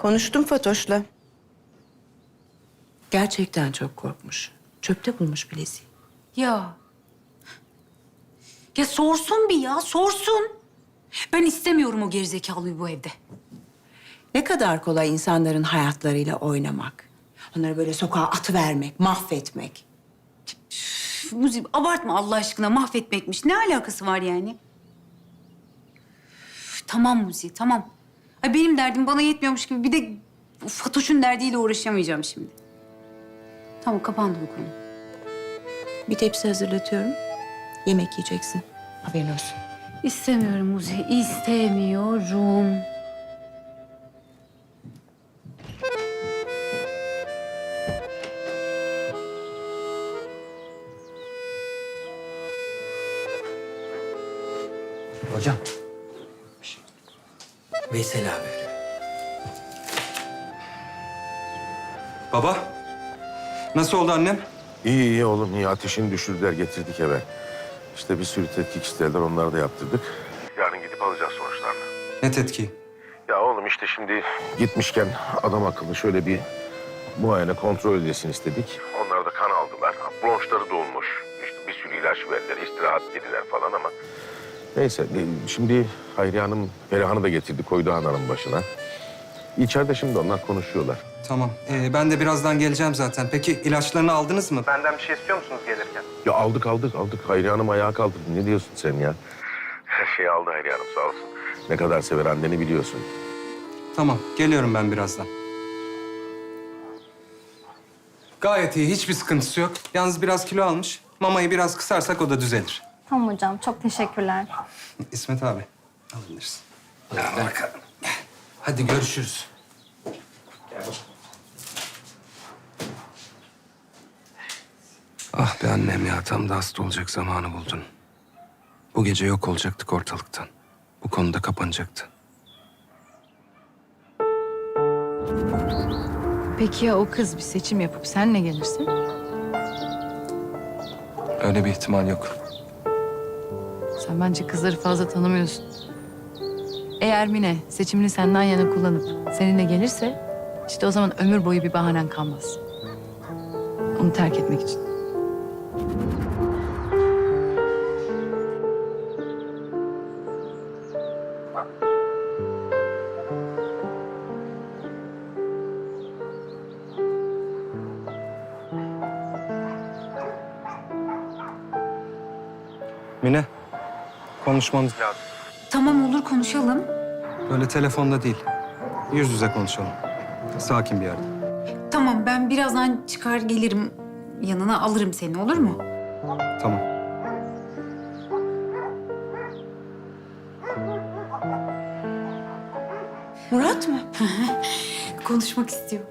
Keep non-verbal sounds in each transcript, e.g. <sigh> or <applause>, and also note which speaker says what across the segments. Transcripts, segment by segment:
Speaker 1: Konuştum Fatoş'la.
Speaker 2: Gerçekten çok korkmuş. Çöpte bulmuş bileziği.
Speaker 3: Ya. Ya sorsun bir ya, sorsun. Ben istemiyorum o gerizekalıyı bu evde.
Speaker 2: Ne kadar kolay insanların hayatlarıyla oynamak. Onları böyle sokağa atıvermek, mahvetmek.
Speaker 3: Üf, Muzi abartma Allah aşkına mahvetmekmiş. Ne alakası var yani? Üf, tamam Muzi, tamam. Ay benim derdim bana yetmiyormuş gibi bir de bu Fatoş'un derdiyle uğraşamayacağım şimdi. Tamam kapandı bu konu.
Speaker 2: Bir tepsi hazırlatıyorum. Yemek yiyeceksin. Haberin olsun.
Speaker 3: İstemiyorum Muzi, istemiyorum.
Speaker 4: Hocam. Veysel abi arıyor.
Speaker 5: Baba, nasıl oldu annem?
Speaker 6: İyi iyi oğlum iyi ateşini düşürdüler getirdik eve. İşte bir sürü tetkik istediler onları da yaptırdık. Yarın gidip alacağız sonuçlarını.
Speaker 5: Ne tetkiği?
Speaker 6: Ya oğlum işte şimdi gitmişken adam akıllı şöyle bir muayene kontrol edesin istedik. Onlar da kan aldılar. Bronşları dolmuş. İşte bir sürü ilaç verdiler, istirahat dediler falan ama... Neyse e, şimdi Hayriye Hanım, Perihan'ı da getirdi koydu Hanım'ın başına. İçeride şimdi onlar konuşuyorlar.
Speaker 5: Tamam, ee, ben de birazdan geleceğim zaten. Peki ilaçlarını aldınız mı?
Speaker 7: Benden bir şey istiyor musunuz gelirken?
Speaker 6: Ya aldık aldık aldık. Hayriye Hanım ayağa kaldırdı. Ne diyorsun sen ya? Her şeyi aldı Hayriye Hanım sağ olsun. Ne kadar sever anneni biliyorsun.
Speaker 5: Tamam, geliyorum ben birazdan. Gayet iyi, hiçbir sıkıntısı yok. Yalnız biraz kilo almış. Mamayı biraz kısarsak o da düzelir.
Speaker 8: Tamam hocam, çok teşekkürler.
Speaker 5: İsmet abi, alınırsın. Hadi. Hadi görüşürüz. Ah be annem ya, tam da hasta olacak zamanı buldun. Bu gece yok olacaktık ortalıktan. Bu konuda kapanacaktı.
Speaker 9: Peki ya o kız bir seçim yapıp senle gelirse?
Speaker 5: Öyle bir ihtimal yok.
Speaker 9: Sen bence kızları fazla tanımıyorsun. Eğer Mine seçimini senden yana kullanıp seninle gelirse... ...işte o zaman ömür boyu bir bahanen kalmaz. Onu terk etmek için.
Speaker 5: Konuşmamız lazım.
Speaker 3: Tamam olur konuşalım.
Speaker 5: Böyle telefonda değil, yüz yüze konuşalım. Sakin bir yerde.
Speaker 3: Tamam ben birazdan çıkar gelirim yanına alırım seni olur mu?
Speaker 5: Tamam.
Speaker 2: Murat mı? <laughs>
Speaker 3: Konuşmak istiyor.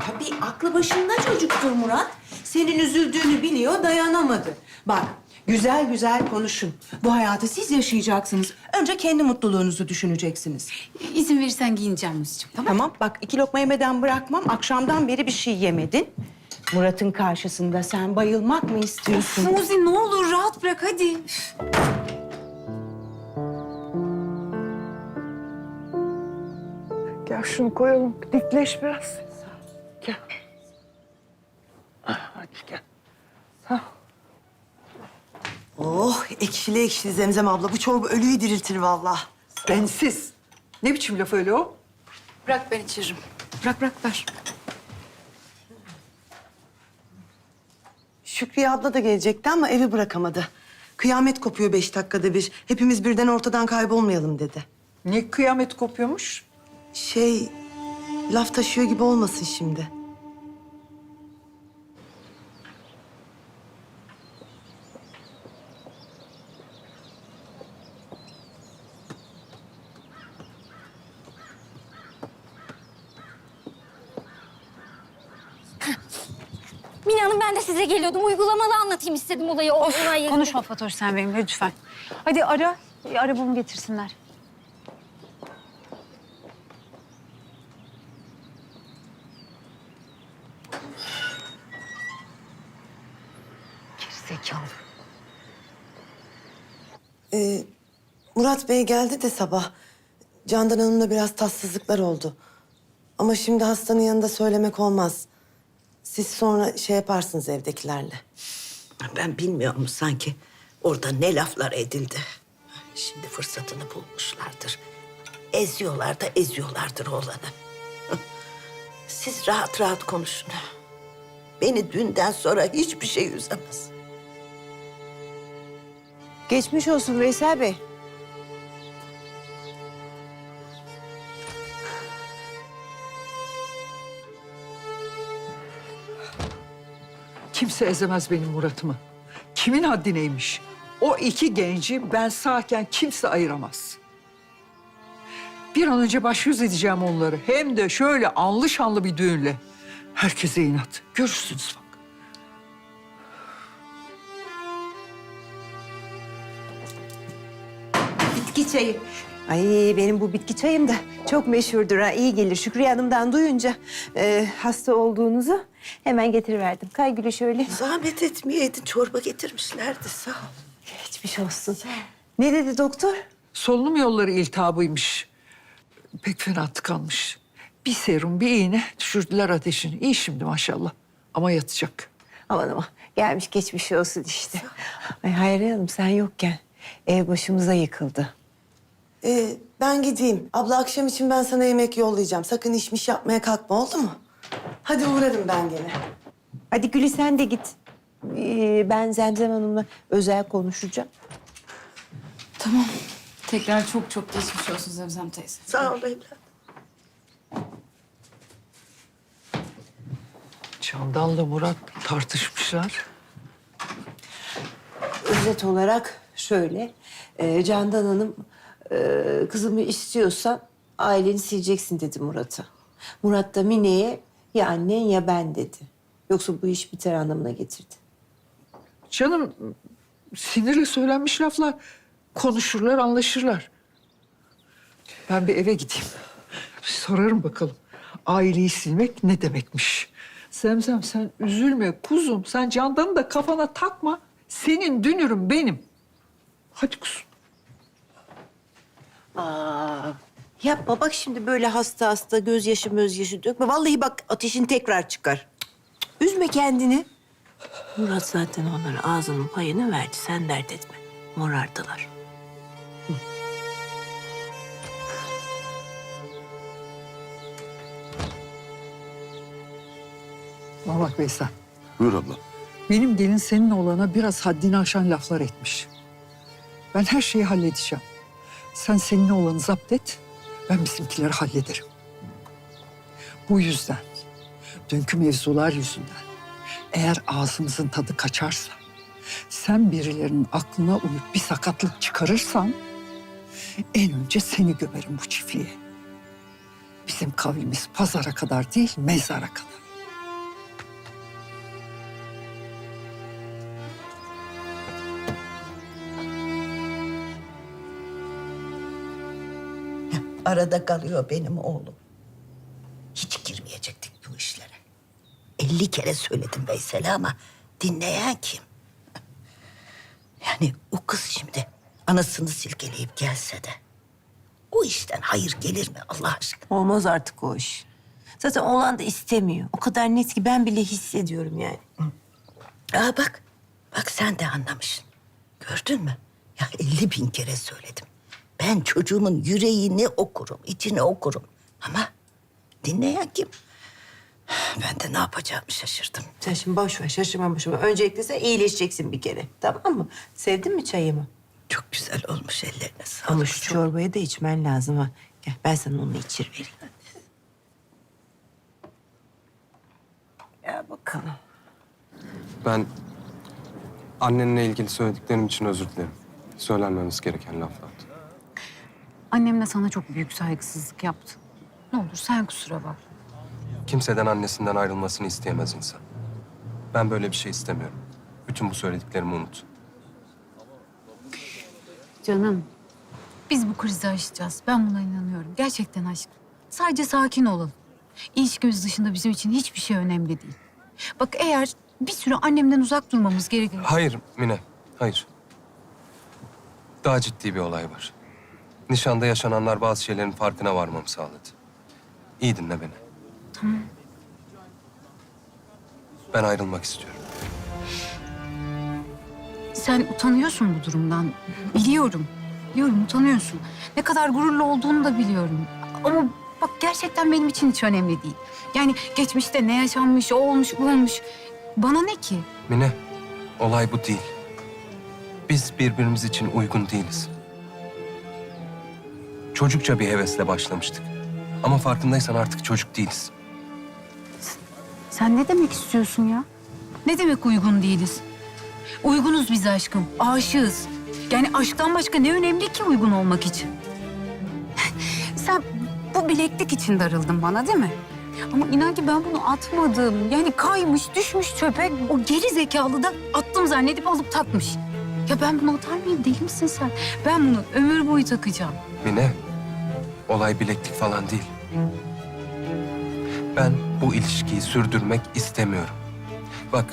Speaker 2: Tabii aklı başında çocuktur Murat. Senin üzüldüğünü biliyor, dayanamadı. Bak, güzel güzel konuşun. Bu hayatı siz yaşayacaksınız. Önce kendi mutluluğunuzu düşüneceksiniz.
Speaker 3: İzin verirsen giyineceğim Muzi'cim tamam
Speaker 2: Tamam, bak iki lokma yemeden bırakmam. Akşamdan beri bir şey yemedin. Murat'ın karşısında sen bayılmak mı istiyorsun?
Speaker 3: Muzi ne olur rahat bırak hadi.
Speaker 10: Gel şunu koyalım. Dikleş biraz. Gel. Ah, Hadi gel.
Speaker 1: Oh ekşili ekşili Zemzem abla. Bu çorba ölüyü diriltir vallahi.
Speaker 10: Bensiz. Ne biçim laf öyle o?
Speaker 9: Bırak ben içiririm. Bırak bırak ver.
Speaker 1: Şükriye abla da gelecekti ama evi bırakamadı. Kıyamet kopuyor beş dakikada bir. Hepimiz birden ortadan kaybolmayalım dedi.
Speaker 10: Ne kıyamet kopuyormuş?
Speaker 1: Şey, laf taşıyor gibi olmasın şimdi.
Speaker 8: Mine Hanım ben de geliyordum. Uygulamalı anlatayım istedim olayı. O olayı.
Speaker 3: Konuşma Fatoş sen benimle lütfen. Hadi ara, arabamı getirsinler. Gerizekalı.
Speaker 1: Ee, Murat Bey geldi de sabah. Candan Hanım'la biraz tatsızlıklar oldu. Ama şimdi hastanın yanında söylemek olmaz. Siz sonra şey yaparsınız evdekilerle.
Speaker 7: Ben bilmiyorum sanki orada ne laflar edildi. Şimdi fırsatını bulmuşlardır. Eziyorlar da eziyorlardır oğlanı. <laughs> Siz rahat rahat konuşun. Beni dünden sonra hiçbir şey üzemez.
Speaker 2: Geçmiş olsun Veysel Bey.
Speaker 10: Kimse ezemez benim Murat'ımı. Kimin haddi neymiş? O iki genci ben sağken kimse ayıramaz. Bir an önce baş yüz edeceğim onları. Hem de şöyle anlı şanlı bir düğünle. Herkese inat. Görürsünüz bak.
Speaker 2: Bitki çayı. Ay benim bu bitki çayım da çok meşhurdur ha. iyi gelir. Şükriye Hanım'dan duyunca e, hasta olduğunuzu hemen getiriverdim. Kay güle şöyle.
Speaker 7: Zahmet etmeyeydin çorba getirmişlerdi sağ ol.
Speaker 2: Geçmiş olsun. Ne dedi doktor?
Speaker 10: Solunum yolları iltihabıymış. Pek fena tıkanmış. Bir serum, bir iğne düşürdüler ateşini. İyi şimdi maşallah. Ama yatacak.
Speaker 2: Aman aman gelmiş geçmiş olsun işte. Ay Hayriye Hanım sen yokken ev başımıza yıkıldı.
Speaker 1: Ee, ben gideyim. Abla akşam için ben sana yemek yollayacağım. Sakın işmiş yapmaya kalkma oldu mu? Hadi uğrarım ben gene.
Speaker 2: Hadi Gülü sen de git. Ee, ben Zemzem Hanım'la özel konuşacağım.
Speaker 3: Tamam. Tekrar çok çok geçmiş olsun Zemzem teyze.
Speaker 7: Sağ ol evladım.
Speaker 10: Candan'la Murat tartışmışlar.
Speaker 2: Özet olarak şöyle. e, Candan Hanım e, kızımı istiyorsan aileni sileceksin dedi Murat'a. Murat da Mine'ye ya annen ya ben dedi. Yoksa bu iş biter anlamına getirdi.
Speaker 10: Canım sinirle söylenmiş laflar. Konuşurlar, anlaşırlar. Ben bir eve gideyim. Sorarım bakalım. Aileyi silmek ne demekmiş? Zemzem sen üzülme kuzum. Sen Candan'ı da kafana takma. Senin dünürüm benim. Hadi kuzum.
Speaker 2: Aa, yapma bak şimdi böyle hasta hasta gözyaşı gözyaşı dökme. Vallahi bak ateşin tekrar çıkar. Üzme kendini. Murat zaten onlara ağzının payını verdi. Sen dert etme. Morardılar.
Speaker 10: Bana bak Veysel.
Speaker 6: Buyur abla.
Speaker 10: Benim gelin senin oğlana biraz haddini aşan laflar etmiş. Ben her şeyi halledeceğim. Sen senin oğlanı zapt et, ben bizimkileri hallederim. Bu yüzden, dünkü mevzular yüzünden eğer ağzımızın tadı kaçarsa, sen birilerinin aklına uyup bir sakatlık çıkarırsan, en önce seni gömerim bu çiftliğe. Bizim kavmimiz pazara kadar değil, mezara kadar.
Speaker 7: Arada kalıyor benim oğlum. Hiç girmeyecektik bu işlere. Elli kere söyledim Veysel'e ama dinleyen kim? Yani o kız şimdi anasını silkeleyip gelse de... ...o işten hayır gelir mi Allah aşkına?
Speaker 2: Olmaz artık o iş. Zaten oğlan da istemiyor. O kadar net ki ben bile hissediyorum yani.
Speaker 7: Aa bak, bak sen de anlamışsın. Gördün mü? Ya elli bin kere söyledim. Ben çocuğumun yüreğini okurum, içini okurum. Ama dinleyen kim? Ben de ne yapacağımı şaşırdım.
Speaker 2: Sen şimdi boş ver, şaşırma boş ver. Öncelikle sen iyileşeceksin bir kere. Tamam mı? Sevdin mi çayımı?
Speaker 7: Çok güzel olmuş ellerine sağlık.
Speaker 2: Ama şu çorbayı da içmen lazım ha. Gel ben sana onu içir vereyim. Gel bakalım.
Speaker 5: Ben annenle ilgili söylediklerim için özür dilerim. Söylenmemiz gereken laflardı.
Speaker 3: Annem de sana çok büyük saygısızlık yaptı. Ne olur sen kusura bakma.
Speaker 5: Kimseden annesinden ayrılmasını isteyemez insan. Ben böyle bir şey istemiyorum. Bütün bu söylediklerimi unut.
Speaker 3: Canım, biz bu krizi aşacağız. Ben buna inanıyorum. Gerçekten aşkım. Sadece sakin olalım. İlişkimiz dışında bizim için hiçbir şey önemli değil. Bak eğer bir süre annemden uzak durmamız gerekir.
Speaker 5: Hayır Mine, hayır. Daha ciddi bir olay var. Nişanda yaşananlar bazı şeylerin farkına varmamı sağladı. İyi dinle beni.
Speaker 3: Tamam.
Speaker 5: Ben ayrılmak istiyorum.
Speaker 3: Sen utanıyorsun bu durumdan. Biliyorum. Biliyorum utanıyorsun. Ne kadar gururlu olduğunu da biliyorum. Ama bak gerçekten benim için hiç önemli değil. Yani geçmişte ne yaşanmış, o olmuş, bu olmuş. Bana ne ki?
Speaker 5: Mine, olay bu değil. Biz birbirimiz için uygun değiliz. Çocukça bir hevesle başlamıştık. Ama farkındaysan artık çocuk değiliz.
Speaker 3: Sen ne demek istiyorsun ya? Ne demek uygun değiliz? Uygunuz biz aşkım, aşığız. Yani aşktan başka ne önemli ki uygun olmak için? <laughs> Sen bu bileklik için darıldın bana değil mi? Ama inan ki ben bunu atmadım. Yani kaymış, düşmüş çöpe. O geri zekalı da attım zannedip alıp takmış. Ya ben bunu atar mıyım? Deli misin sen? Ben bunu ömür boyu takacağım.
Speaker 5: Mine, olay bileklik falan değil. Ben bu ilişkiyi sürdürmek istemiyorum. Bak,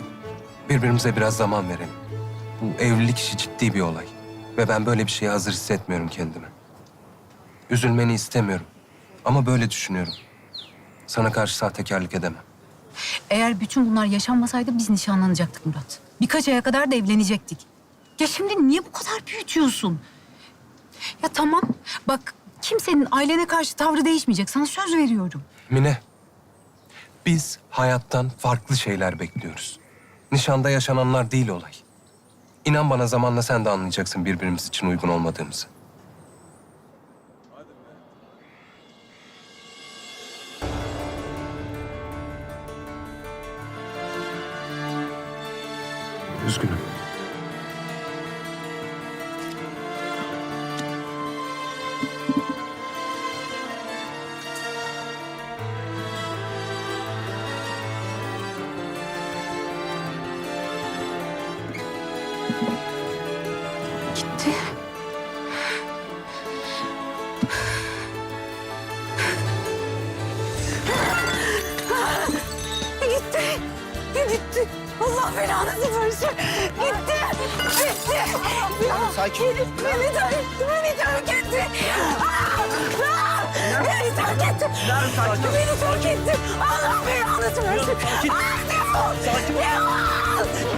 Speaker 5: birbirimize biraz zaman verelim. Bu evlilik işi ciddi bir olay. Ve ben böyle bir şeye hazır hissetmiyorum kendimi. Üzülmeni istemiyorum. Ama böyle düşünüyorum. Sana karşı sahtekarlık edemem.
Speaker 3: Eğer bütün bunlar yaşanmasaydı biz nişanlanacaktık Murat. Birkaç aya kadar da evlenecektik. Ya şimdi niye bu kadar büyütüyorsun? Ya tamam bak kimsenin ailene karşı tavrı değişmeyecek. Sana söz veriyorum.
Speaker 5: Mine, biz hayattan farklı şeyler bekliyoruz. Nişanda yaşananlar değil olay. İnan bana zamanla sen de anlayacaksın birbirimiz için uygun olmadığımızı. Üzgünüm.
Speaker 3: Allah belanızı versin. Gitti. Gitti. Ya,
Speaker 4: sakin
Speaker 3: Beni, beni terk etti. Beni terk etti. Beni terk etti. Beni terk etti. Allah belanızı versin. Ah, defol. Defol. Ah, beni